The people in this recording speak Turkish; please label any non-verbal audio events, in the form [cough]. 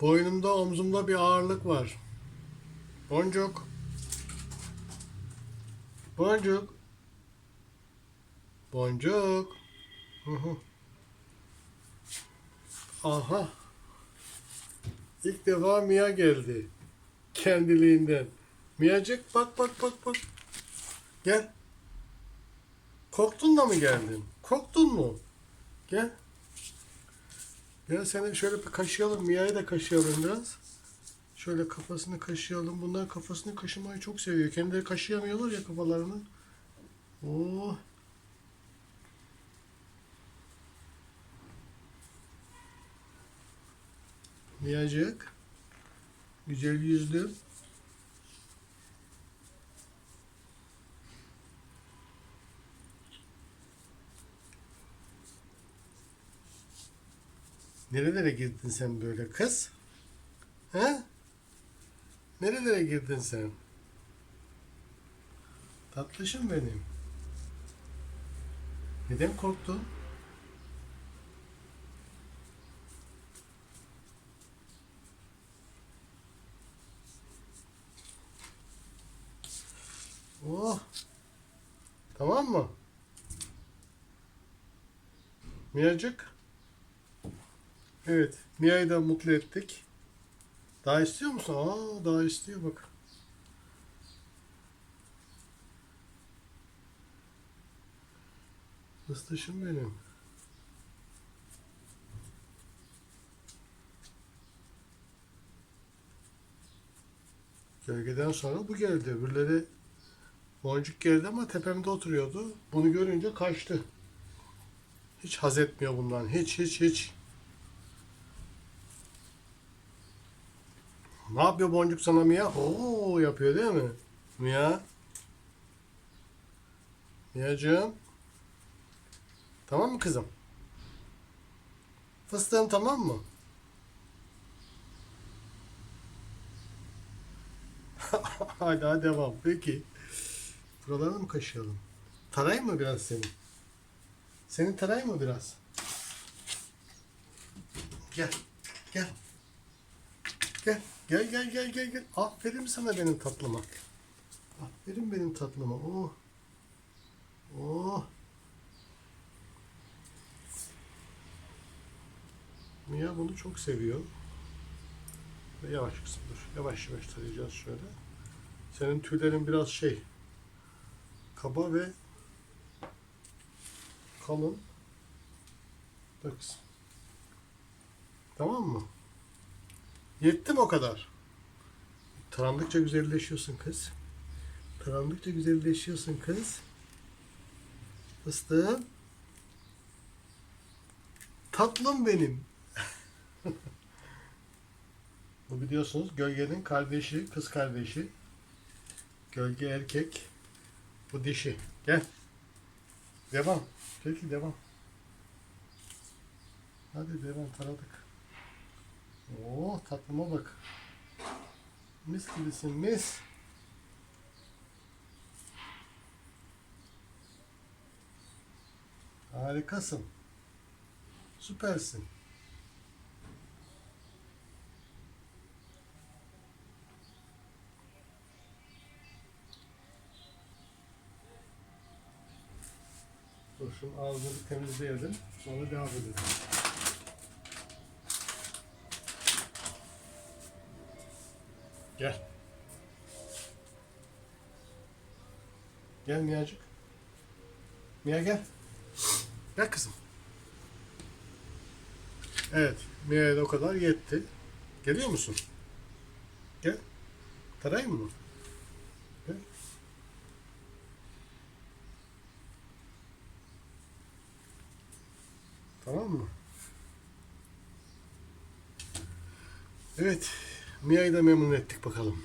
Boynumda omzumda bir ağırlık var. Boncuk. Boncuk. Boncuk. Aha. İlk defa Mia geldi. Kendiliğinden. Miacık bak bak bak bak. Gel. Korktun da mı geldin? Korktun mu? Gel. Gel seni şöyle bir kaşıyalım. Mia'yı da kaşıyalım biraz. Şöyle kafasını kaşıyalım. Bunlar kafasını kaşımayı çok seviyor. Kendileri kaşıyamıyorlar ya kafalarını. Oo. Miacık. Güzel yüzlü. Nerelere girdin sen böyle kız? He? Nerelere girdin sen? Tatlışım benim. Neden korktun? Oh. Tamam mı? Miyacık. Evet. Mia'yı da mutlu ettik. Daha istiyor musun? Aa daha istiyor bak. Fıstışım benim. Gölgeden sonra bu geldi. Öbürleri boncuk geldi ama tepemde oturuyordu. Bunu görünce kaçtı. Hiç haz etmiyor bundan. Hiç hiç hiç. Ne yapıyor boncuk sana Mia? Oo yapıyor değil mi? Mia. Mia'cığım. Tamam mı kızım? Fıstığım tamam mı? [laughs] Hala devam. Peki. Buralarını mı kaşıyalım? Tarayayım mı biraz seni? Seni tarayayım mı biraz? Gel. Gel. Gel. Gel gel gel gel gel. Aferin sana benim tatlıma. Aferin benim tatlıma. Oh. Oh. Mia bunu çok seviyor. Ve Yavaş kızım dur. Yavaş yavaş tarayacağız şöyle. Senin tüylerin biraz şey kaba ve kalın. Dur. Tamam mı? Yetti mi o kadar? Tarandıkça güzelleşiyorsun kız. Tarandıkça güzelleşiyorsun kız. Fıstığım. Tatlım benim. [laughs] Bu biliyorsunuz gölgenin kardeşi, kız kardeşi. Gölge erkek. Bu dişi. Gel. Devam. Peki devam. Hadi devam taradık. Oo tatlıma bak. Mis gibisin mis. Harikasın. Süpersin. Dur şunun ağzını temizleyelim. Sonra devam edelim. Gel. Gel Mia'cık. Mia gel. Gel kızım. Evet. Mia'ya da o kadar yetti. Geliyor musun? Gel. Tarayayım mı? Gel. Tamam mı? Evet. Mia'yı da memnun ettik bakalım.